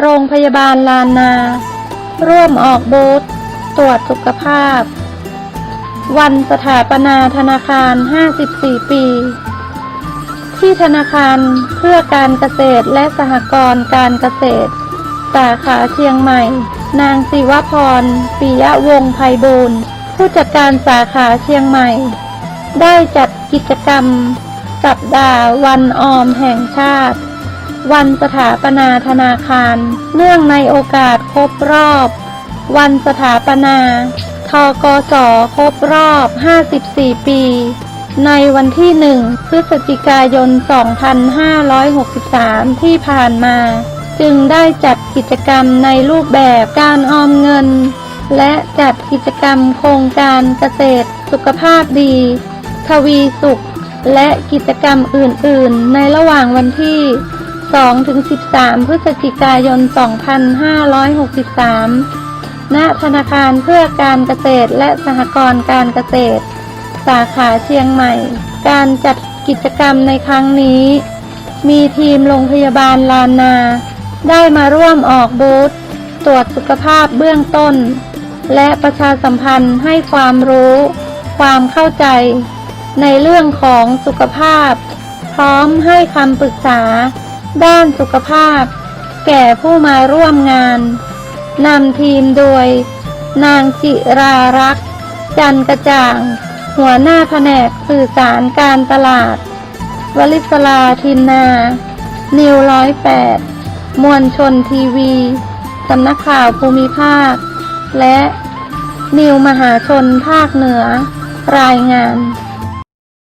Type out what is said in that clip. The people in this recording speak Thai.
โรงพยาบาลลานนา ร่วมออกบูธตรวจสุขภาพ วันสถาปนาธนาคาร 54 ปี ที่ธนาคารเพื่อการเกษตรและสหกรณ์การเกษตร สาขาเชียงใหม่ นางศิวพรปิยวงศ์ไพบูลย์ผู้จัดการสาขาเชียงใหม่ ได้จัดกิจกรรม สัปดาห์วันออมแห่งชาติ วันสถาปนาธนาคาร เนื่องในโอกาสครบรอบ วันสถาปนาทกสครบรอบ 54 ปี ในวันที่ 1 พฤศจิกายน 2563 ที่ผ่านมา จึงได้จัดกิจกรรมในรูปแบบการออมเงิน และจัดกิจกรรมโครงการเกษตรสุขภาพดี ทวีสุข และกิจกรรมอื่น ๆ ในระหว่างวันที่ 2-13 พฤศจิกายน 2563 ณ ธนาคารเพื่อการเกษตรและสหกรณ์การเกษตร สาขาเชียงใหม่ การจัดกิจกรรมในครั้งนี้ มีทีมโรงพยาบาลลานนา ได้มาร่วมออกบูธตรวจสุขภาพเบื้องต้น และประชาสัมพันธ์ให้ความรู้ ความเข้าใจ ในเรื่องของสุขภาพ พร้อมให้คำปรึกษา ด้านสุขภาพ แก่ผู้มาร่วมงานนำทีมโดย นางจิรารักษ์ จันกระจ่าง หัวหน้าแผนกสื่อสารการตลาด วลิศลาทินนา นิวร้อยแปดมวลชนทีวีสำนักข่าวภูมิภาค และนิวมหาชนภาคเหนือ รายงาน